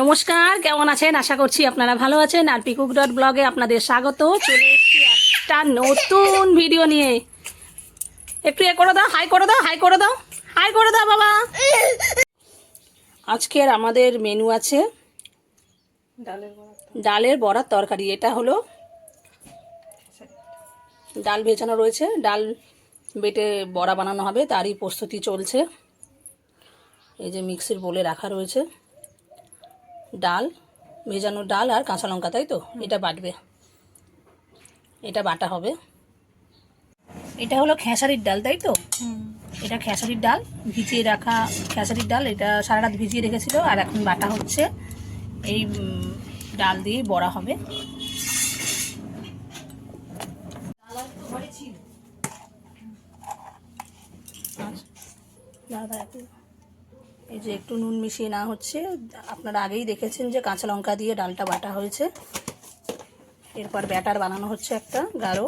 নমস্কার, কেমন আছেন? আশা করছি আপনারা ভালো আছেন। আর পিকুক ডট ব্লগে আপনাদের স্বাগত। চলে এসেছি একটা নতুন ভিডিও নিয়ে। একটু এ করে দাও, হাই করে দাও, হাই করে দাও, হাই করে দাও বাবা। আজকের আমাদের মেনু আছে ডালের বড়ার তরকারি। এটা হলো ডাল ভেজানো রয়েছে। ডাল বেটে বড়া বানানো হবে, তারই প্রস্তুতি চলছে। এই যে মিক্সির বলে রাখা রয়েছে। ডাল, ভেজানো ডাল আর কাঁচা লঙ্কা, তাই তো? এটা বাটবে। এটা বাটা হবে। এটা হলো খেসারির ডাল, তাই তো? এটা খেসারির ডাল, ভিজিয়ে রাখা খেসারির ডাল। এটা সারা রাত ভিজিয়ে রেখেছিল আর এখন বাটা হচ্ছে। এই ডাল দিয়ে বড়া হবে। দাদা একটু এই যে একটু নুন মিশিয়ে না হচ্ছে। আপনারা আগেই দেখেছেন যে কাঁচা লঙ্কা দিয়ে ডালটা বাটা হয়েছে। এরপর ব্যাটার বানানো হচ্ছে একটা গাঢ়।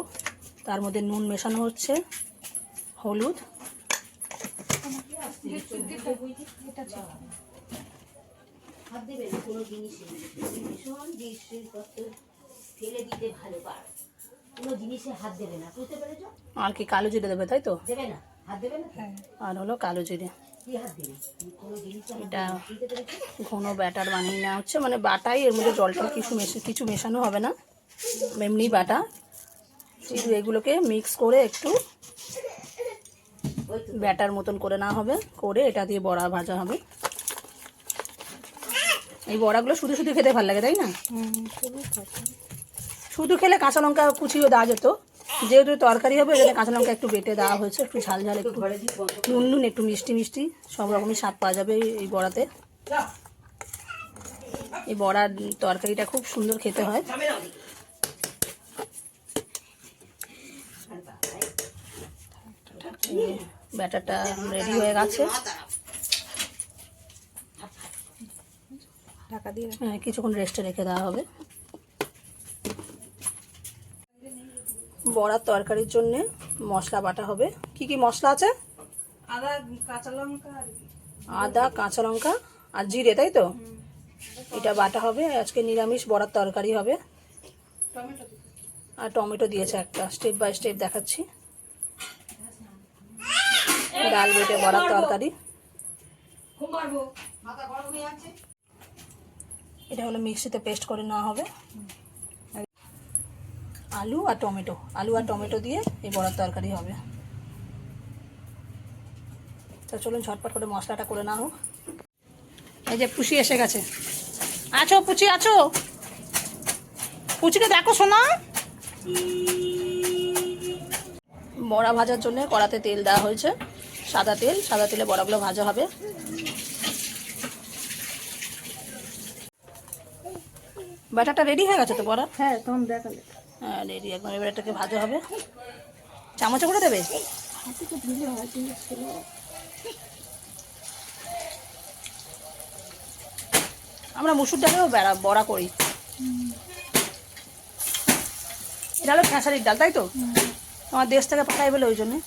তার মধ্যে নুন মেশানো হচ্ছে হলুদ। আর কি কালো জিরে দেবে তাই তো? আর হলো কালো জিরে। এটা ঘন ব্যাটার বানিয়ে নেওয়া হচ্ছে। মানে বাটাই এর মধ্যে জলটা কিছু মেশে কিছু মেশানো হবে না। এমনি বাটা। শুধু এগুলোকে মিক্স করে একটু ব্যাটার মতন করে নেওয়া হবে। করে এটা দিয়ে বড়া ভাজা হবে। এই বড়াগুলো শুধু শুধু খেতে ভালো লাগে তাই না? শুধু খেলে কাঁচা লঙ্কা কুচিও দেওয়া যেত। যেহেতু তরকারি হবে এখানে কাঁচা লঙ্কা একটু বেটে দেওয়া হয়েছে একটু ঝাল ঝাল একটু নুন নুন একটু মিষ্টি মিষ্টি সব রকমই স্বাদ পাওয়া যাবে এই- এই বড়াতে। এই বড়ার তরকারিটা খুব সুন্দর খেতে হয়। ব্যাটারটা রেডি হয়ে গেছে। হ্যাঁ কিছুক্ষণ রেস্টে রেখে দেওয়া হবে। বড়ার তরকারির জন্যে মশলা বাটা হবে। কি কি মশলা আছে? আদা কাঁচা লঙ্কা আদা কাঁচা লঙ্কা আর জিরে তাই তো? এটা বাটা হবে। আজকে নিরামিষ বড়ার তরকারি হবে। আর টমেটো দিয়েছে একটা। স্টেপ বাই স্টেপ দেখাচ্ছি। ডাল বেটে বড়ার তরকারি। এটা হলো মিক্সিতে পেস্ট করে নেওয়া হবে। আলু আর টমেটো। আলু আর টমেটো দিয়ে এই বড়ার তরকারি হবে। তা চলুন ঝটপট করে মশলাটা করে না হোক এই যে পুষি এসে গেছে। আছো, পুচি আছো? পুচিকে দেখো শোনা বড়া ভাজার জন্য কড়াতে তেল দেওয়া হয়েছে। সাদা তেল, সাদা তেলে বড়াগুলো ভাজা হবে। ব্যাটারটা রেডি হয়ে গেছে তো বড়া? হ্যাঁ তখন হ্যাঁ রেডি, একদম। এবার এটাকে ভাজা হবে। চামচে করে দেবে? আমরা মুসুর ডালেও বেড়া, বড়া করি। এটা হলো খেসারির ডাল, তাই তো? আমার দেশ থেকে পাঠাই বলে ওই জন্যে।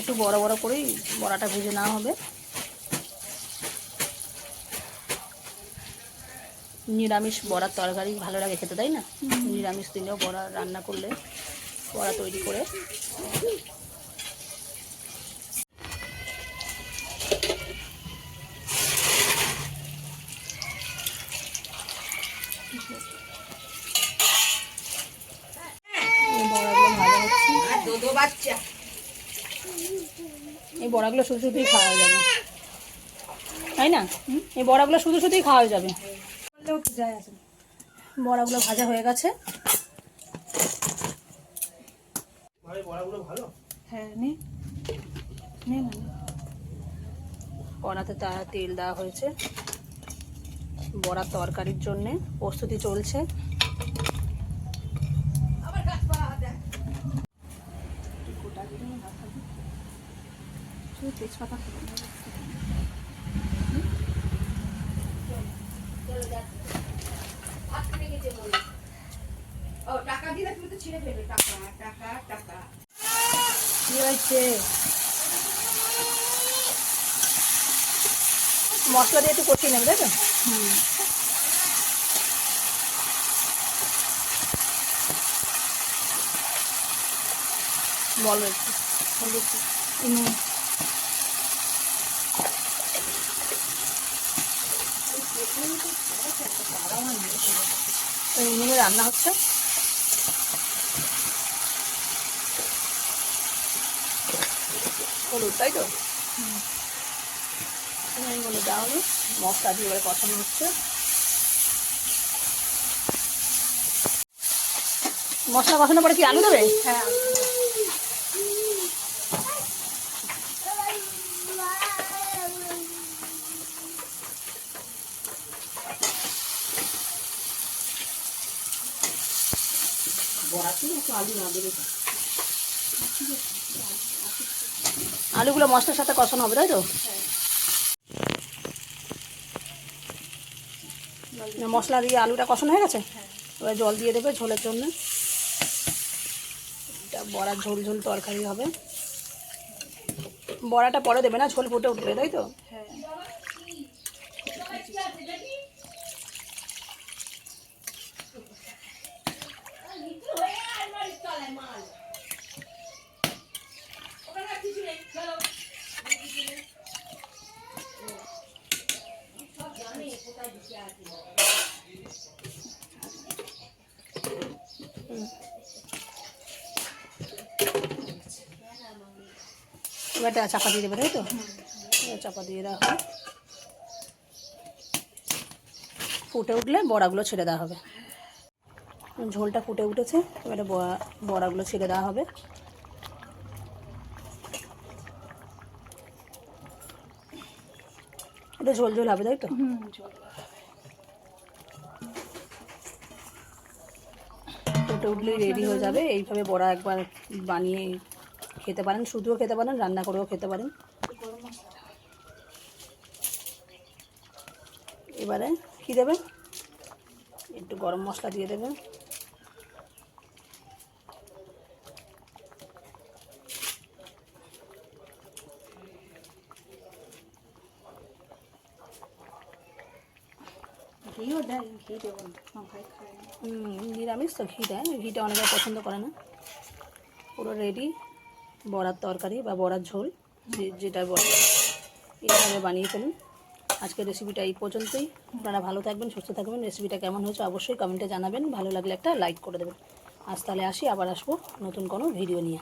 একটু বড় বড় করেই বড়াটা ভেজে নেওয়া হবে। নিরামিষ বড়ার তরকারি ভালো লাগে খেতে, তাই না? নিরামিষ দিনেও বড়া রান্না করলে, বড়া তৈরি করে। এই বড়াগুলো শুধু শুধুই খাওয়া যাবে। তাই না? এই বড়াগুলো শুধু শুধুই খাওয়া যাবে। যায় না। বড়াগুলো ভাজা হয়ে গেছে। হ্যাঁ নে। নে না কড়াতে তা তেল দেওয়া হয়েছে। বড়ার তরকারির জন্যে প্রস্তুতি চলছে। তেজপাতা খাব না। ও টাকা দিলে তুমি তো ছিঁড়ে ফেলবে টাকা টাকা টাকা কি হয়েছে মশলা দিয়ে একটু কষিয়ে নেবে তাই তো? বলো একটু এই উনুনে রান্না হচ্ছে। হলুদ তাই তো? এইগুলো দেওয়া হলো। মশলা দিয়ে এবারে কষানো হচ্ছে। মশলা কষানোর পরে কি আলু দেবে? হ্যাঁ। আলুগুলো মশলার সাথে কষানো হবে, তাই তো? মশলা দিয়ে আলুটা কষানো হয়ে গেছে? এবার জল দিয়ে দেবে ঝোলের জন্য। এটা ঝোল ঝোল তরকারি হবে। বড়াটা পরে দেবে না, ঝোল ফুটে উঠবে, তাই তো? এবার চাপা দিয়ে দেবে, তাই তো? চাপা দিয়ে দেওয়া হবে। ফুটে উঠলে বড়াগুলো ছেড়ে দেওয়া হবে। ঝোলটা ফুটে উঠেছে। এবারে বড়া বড়াগুলো ছেড়ে দেওয়া হবে। এটা ঝোল ঝোল হবে তাই তো? ফুটে উঠলেই রেডি হয়ে যাবে। এইভাবে বড়া একবার বানিয়ে খেতে পারেন। শুধুও খেতে পারেন রান্না করেও খেতে পারেন। এবারে কী দেবে? একটু গরম মশলা দিয়ে দেবে। ঘিও দেয় ঘি না। নিরামিষ তো ঘি দেয়, ঘিটা অনেকে পছন্দ করে না। পুরো রেডি বড়ার তরকারি বা বড়ার ঝোল যেটা বলে। এইভাবে বানিয়ে ফেলুন। আজকের রেসিপিটা এই পর্যন্তই। আপনারা ভালো থাকবেন, সুস্থ থাকবেন। রেসিপিটা কেমন হয়েছে অবশ্যই কমেন্টে জানাবেন। ভালো লাগলে একটা লাইক করে দেবেন। আজ তাহলে আসি, আবার আসব নতুন কোনো ভিডিও নিয়ে।